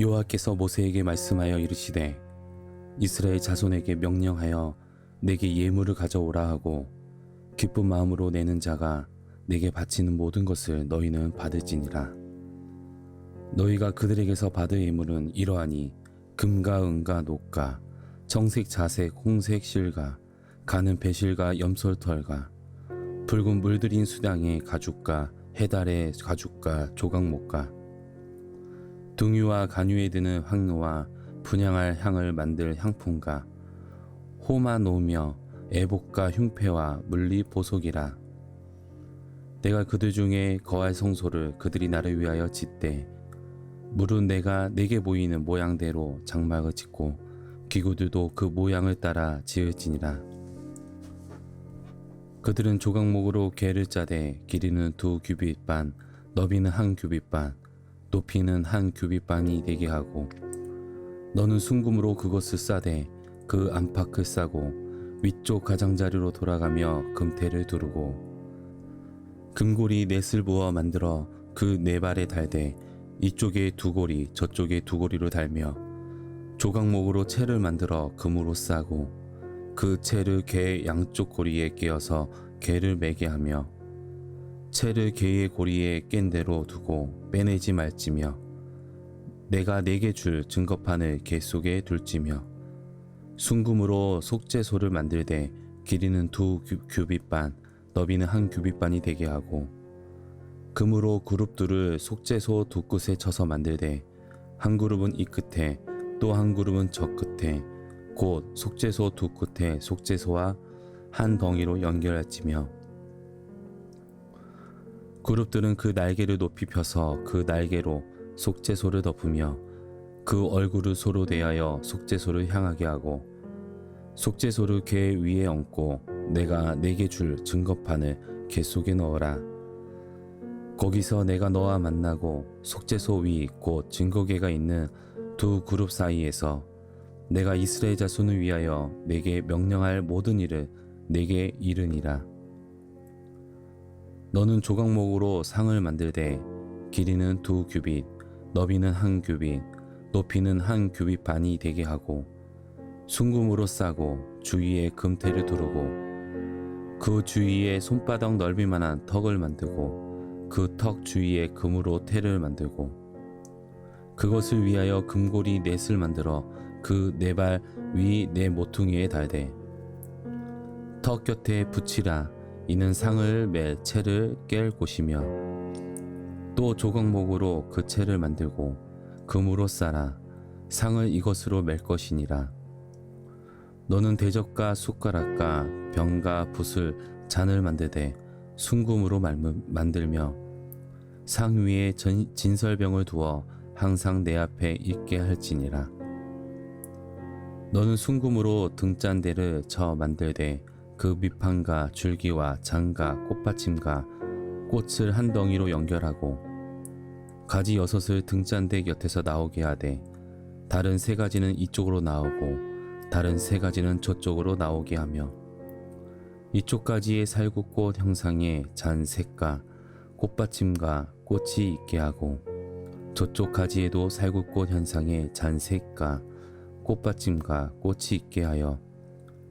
여호와께서 모세에게 말씀하여 이르시되 이스라엘 자손에게 명령하여 내게 예물을 가져오라 하고 기쁜 마음으로 내는 자가 내게 바치는 모든 것을 너희는 받을지니라. 너희가 그들에게서 받을 예물은 이러하니 금과 은과 녹과 청색 자색 홍색 실과 가는 배실과 염솔털과 붉은 물들인 수당의 가죽과 해달의 가죽과 조각목과 둥유와 간유에 드는 황노와 분양할 향을 만들 향품과 호마 노며 애복과 흉패와 물리 보속이라. 내가 그들 중에 거할 성소를 그들이 나를 위하여 짓되 물은 내가 내게 보이는 모양대로 장막을 짓고 기구들도 그 모양을 따라 지을지니라. 그들은 조각목으로 개를 짜되 길이는 두 규빗 반 너비는 한 규빗 반 높이는 한 규빗 반이 되게 하고 너는 순금으로 그것을 싸되 그 안팎을 싸고 위쪽 가장자리로 돌아가며 금태를 두르고 금고리 넷을 부어 만들어 그 네 발에 달되 이쪽에 두 고리 저쪽에 두 고리로 달며 조각목으로 채를 만들어 금으로 싸고 그 채를 개 양쪽 고리에 끼어서 개를 매게 하며 채를 개의 고리에 깬 대로 두고 빼내지 말지며 내가 내게 줄 증거판을 개 속에 둘지며 순금으로 속죄소를 만들되 길이는 두 규- 규빗 반 너비는 한 규빗 반이 되게 하고 금으로 그룹들을 속죄소 두 끝에 쳐서 만들되 한 그룹은 이 끝에 또 한 그룹은 저 끝에 곧 속죄소 두 끝에 속죄소와 한 덩이로 연결할지며 그룹들은 그 날개를 높이 펴서 그 날개로 속죄소를 덮으며 그 얼굴을 소로 대하여 속죄소를 향하게 하고 속죄소를 개 위에 얹고 내가 내게 줄 증거판을 개 속에 넣어라 거기서 내가 너와 만나고 속죄소 위 곧 증거계가 있는 두 그룹 사이에서 내가 이스라엘 자손을 위하여 내게 명령할 모든 일을 내게 이르니라. 너는 조각목으로 상을 만들되 길이는 두 규빗, 너비는 한 규빗, 높이는 한 규빗 반이 되게 하고 순금으로 싸고 주위에 금태를 두르고 그 주위에 손바닥 넓이만한 턱을 만들고 그 턱 주위에 금으로 태를 만들고 그것을 위하여 금고리 넷을 만들어 그 네 발 위 네 모퉁이에 달되 턱 곁에 붙이라 이는 상을 매 채를 깰 곳이며 또 조각목으로 그 채를 만들고 금으로 싸라 상을 이것으로 맬 것이니라 너는 대접과 숟가락과 병과 붓을 잔을 만들되 순금으로 만들며 상 위에 전- 진설병을 두어 항상 내 앞에 있게 할지니라. 너는 순금으로 등잔대를 쳐 만들되 그 밑판과 줄기와 장과 꽃받침과 꽃을 한 덩이로 연결하고 가지 여섯을 등잔대 곁에서 나오게 하되 다른 세 가지는 이쪽으로 나오고 다른 세 가지는 저쪽으로 나오게 하며 이쪽 가지의 살구꽃 형상의 잔 색과 꽃받침과 꽃이 있게 하고 저쪽 가지에도 살구꽃 현상의 잔 색과 꽃받침과 꽃이 있게 하여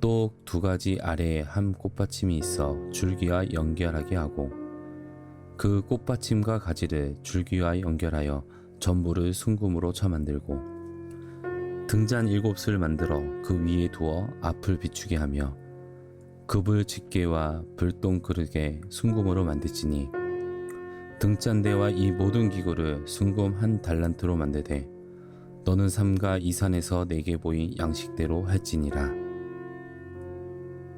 또 두 가지 아래에 한 꽃받침이 있어 줄기와 연결하게 하고 그 꽃받침과 가지를 줄기와 연결하여 전부를 순금으로 쳐 만들고 등잔 일곱을 만들어 그 위에 두어 앞을 비추게 하며 급을 집게와 불똥 그릇에 순금으로 만들지니 등잔대와 이 모든 기구를 순금 한 달란트로 만들되 너는 삼가 이 산에서 내게 보인 양식대로 할지니라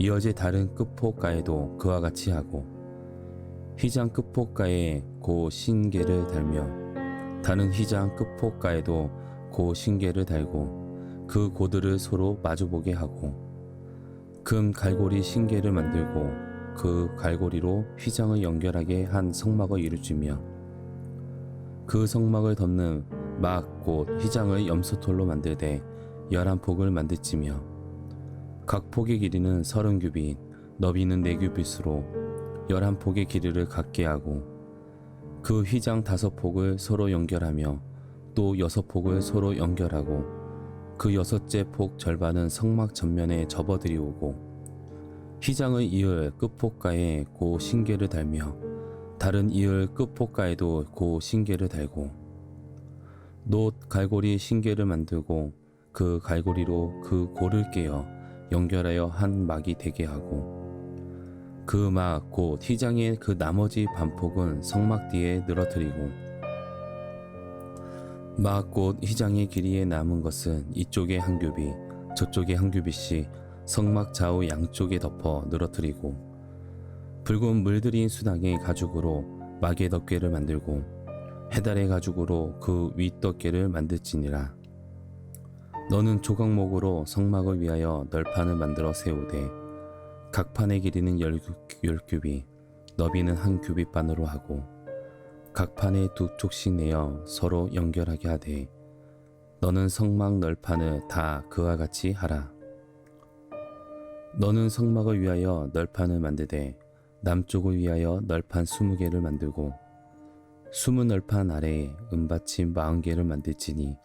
이어질 다른 끝폭가에도 그와 같이 하고 휘장 끝폭가에 고 신계를 달며 다른 휘장 끝폭가에도 고 신계를 달고 그 고들을 서로 마주보게 하고 금 갈고리 신계를 만들고 그 갈고리로 휘장을 연결하게 한 성막을 이루주며 그 성막을 덮는 막 곧 휘장을 염소털로 만들되 열한 폭을 만들지며 각 폭의 길이는 서른 규빗 너비는 네 규빗으로 열한 폭의 길이를 갖게 하고 그 휘장 다섯 폭을 서로 연결하며 또 여섯 폭을 서로 연결하고 그 여섯째 폭 절반은 성막 전면에 접어들이우고 휘장을 이을 끝폭가에 고 신계를 달며 다른 이을 끝폭가에도 고 신계를 달고 놋 갈고리 신계를 만들고 그 갈고리로 그 고를 깨어 연결하여 한 막이 되게 하고 그 막곧 휘장의 그 나머지 반폭은 성막 뒤에 늘어뜨리고 막곧 휘장의 길이에 남은 것은 이쪽에 한 규빗 저쪽에 한 규빗씩 성막 좌우 양쪽에 덮어 늘어뜨리고 붉은 물들인 수당의 가죽으로 막의 덮개를 만들고 해달의 가죽으로 그 윗덮개를 만들지니라 너는 조각목으로 성막을 위하여 널판을 만들어 세우되 각 판의 길이는 열, 규- 열 규빗 너비는 한 규빗 반으로 하고 각 판에 두 쪽씩 내어 서로 연결하게 하되 너는 성막 널판을 다 그와 같이 하라. 너는 성막을 위하여 널판을 만들되 남쪽을 위하여 널판 스무 개를 만들고 스무 널판 아래에 은받침 마흔 개를 만들지니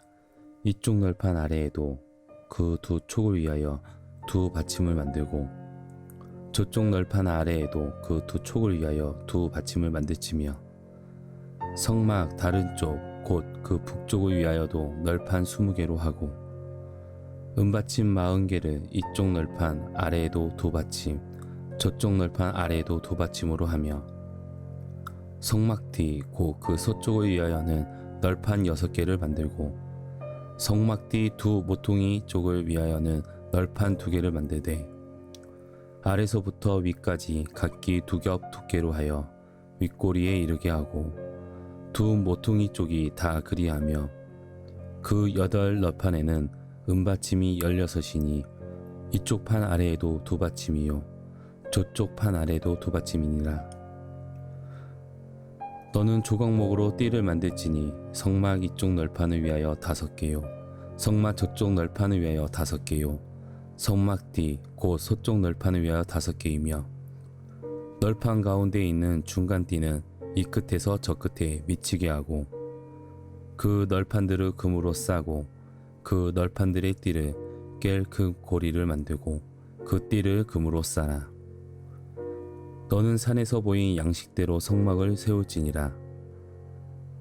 이쪽 널판 아래에도 그 두 촉을 위하여 두 받침을 만들고 저쪽 널판 아래에도 그 두 촉을 위하여 두 받침을 만들지며 성막 다른 쪽 곧 그 북쪽을 위하여도 널판 스무 개로 하고 은받침 마흔 개를 이쪽 널판 아래에도 두 받침 저쪽 널판 아래에도 두 받침으로 하며 성막 뒤 곧 그 서쪽을 위하여는 널판 여섯 개를 만들고 성막 뒤 두 모퉁이 쪽을 위하여는 널판 두 개를 만들되 아래서부터 위까지 각기 두 겹 두께로 하여 윗꼬리에 이르게 하고 두 모퉁이 쪽이 다 그리하며 그 여덟 널판에는 은받침이 열여섯이니 이쪽 판 아래에도 두 받침이요 저쪽 판 아래도 두 받침이니라 너는 조각목으로 띠를 만들지니 성막 이쪽 널판을 위하여 다섯 개요. 성막 저쪽 널판을 위하여 다섯 개요. 성막 뒤곧 서쪽 널판을 위하여 다섯 개이며 널판 가운데 있는 중간 띠는 이 끝에서 저 끝에 미치게 하고 그 널판들을 금으로 싸고 그 널판들의 띠를 깰 그 고리를 만들고 그 띠를 금으로 싸라 너는 산에서 보인 양식대로 성막을 세울지니라.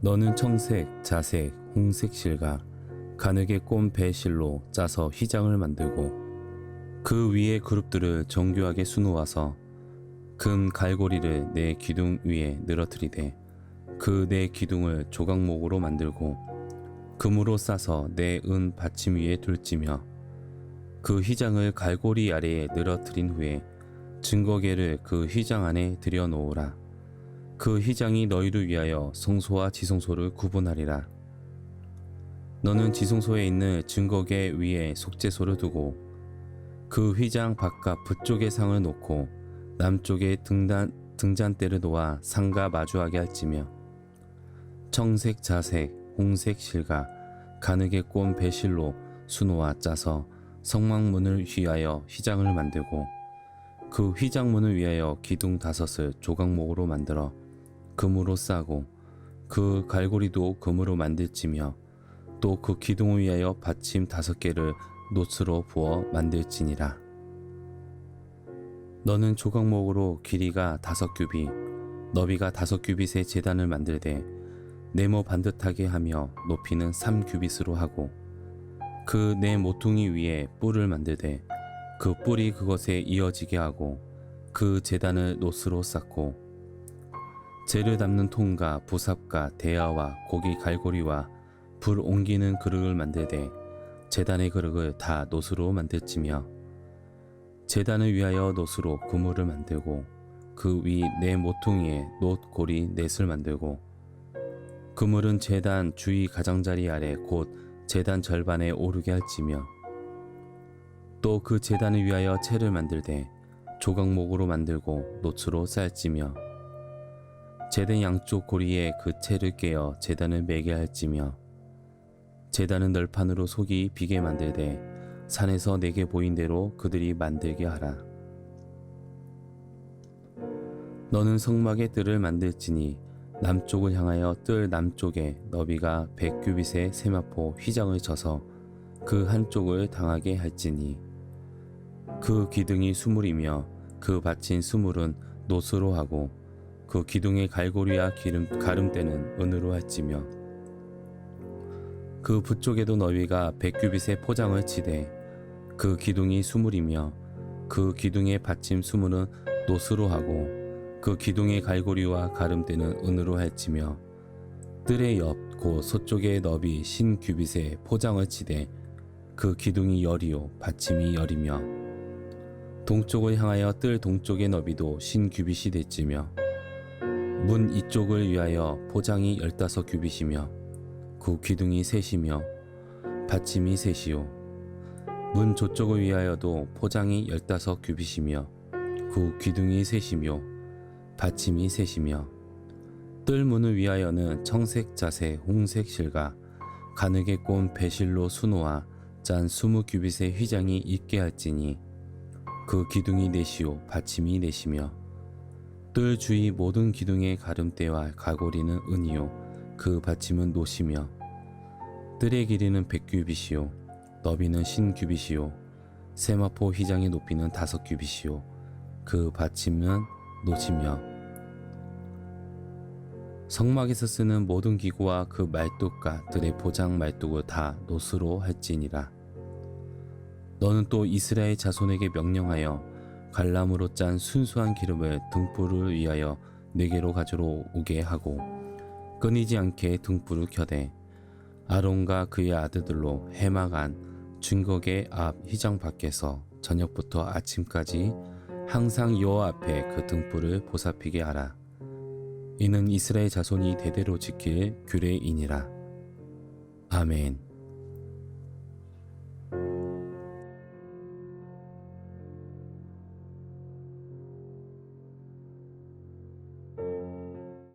너는 청색, 자색, 홍색 실과 가늘게 꼰 배실로 짜서 휘장을 만들고 그 위에 그룹들을 정교하게 수놓아서 금 갈고리를 내 기둥 위에 늘어뜨리되 그 내 기둥을 조각목으로 만들고 금으로 싸서 내 은 받침 위에 둘지며 그 휘장을 갈고리 아래에 늘어뜨린 후에 증거계를 그 휘장 안에 들여놓으라. 그 휘장이 너희를 위하여 성소와 지성소를 구분하리라. 너는 지성소에 있는 증거계 위에 속죄소를 두고 그 휘장 바깥 북쪽에 상을 놓고 남쪽에 등단, 등잔대를 놓아 상과 마주하게 할지며 청색 자색 홍색 실과 가늘게 꼰 배실로 수놓아 짜서 성막문을 위하여 휘장을 만들고 그 휘장문을 위하여 기둥 다섯을 조각목으로 만들어 금으로 싸고 그 갈고리도 금으로 만들지며 또 그 기둥을 위하여 받침 다섯 개를 노스로 부어 만들지니라. 너는 조각목으로 길이가 다섯 규빗, 너비가 다섯 규빗의 재단을 만들되 네모 반듯하게 하며 높이는 삼 규빗으로 하고 그내 모퉁이 위에 뿔을 만들되 그 뿔이 그것에 이어지게 하고 그 제단을 노스로 쌓고 재를 담는 통과 부삽과 대야와 고기 갈고리와 불 옮기는 그릇을 만들되 제단의 그릇을 다 노스로 만들지며 제단을 위하여 노스로 그물을 만들고 그 위 네 모퉁이에 놋 고리 넷을 만들고 그물은 제단 주위 가장자리 아래 곧 제단 절반에 오르게 할지며 또그 제단을 위하여 채를 만들되 조각목으로 만들고 놋으로 쌓을지며 제단 양쪽 고리에 그 채를 깨어 제단을 매게 할지며 제단은 널판으로 속이 비게 만들되 산에서 내게 보인 대로 그들이 만들게 하라. 너는 성막의 뜰을 만들지니 남쪽을 향하여 뜰 남쪽에 너비가 백 규빗의 세마포 휘장을 쳐서 그 한쪽을 당하게 할지니 그 기둥이 수물이며 그 받친 수물은 노스로 하고 그 기둥의 갈고리와 기름 가름대는 은으로 할지며 그 부쪽에도 너희가 백 규빗의 포장을 치되 그 기둥이 수물이며 그 기둥의 받침 수물은 노스로 하고 그 기둥의 갈고리와 가름대는 은으로 할지며 뜰의 옆곧 서쪽의 너비 신 규빗에 포장을 치되 그 기둥이 열이요 받침이 열이며 동쪽을 향하여 뜰 동쪽의 너비도 신 규빗이 됐지며 문 이쪽을 위하여 포장이 열다섯 규빗이며 그 기둥이 셋이며 받침이 셋이요. 문 저쪽을 위하여도 포장이 열다섯 규빗이며 그 기둥이 셋이며 받침이 셋이며 뜰 문을 위하여는 청색 자세 홍색 실과 가늘게 꼰 배실로 수놓아 짠 스무 규빗의 휘장이 있게 할지니 그 기둥이 넷이요 받침이 넷이며. 뜰 주위 모든 기둥의 가름대와 가고리는 은이요 그 받침은 노시며. 뜰의 길이는 백 규빗이요 너비는 신 규빗이요 세마포 휘장의 높이는 다섯 규빗이요 그 받침은 노시며. 성막에서 쓰는 모든 기구와 그 말뚝과 들의 보장 말뚝을 다 노스로 할지니라. 너는 또 이스라엘 자손에게 명령하여 갈람으로 짠 순수한 기름을 등불을 위하여 네개로 가지러 오게 하고 끊이지 않게 등불을 켜대 아론과 그의 아들들로 해막 안 증거계 앞 휘장 밖에서 저녁부터 아침까지 항상 여호와 앞에 그 등불을 보살피게 하라. 이는 이스라엘 자손이 대대로 지킬 규례이니라. 아멘.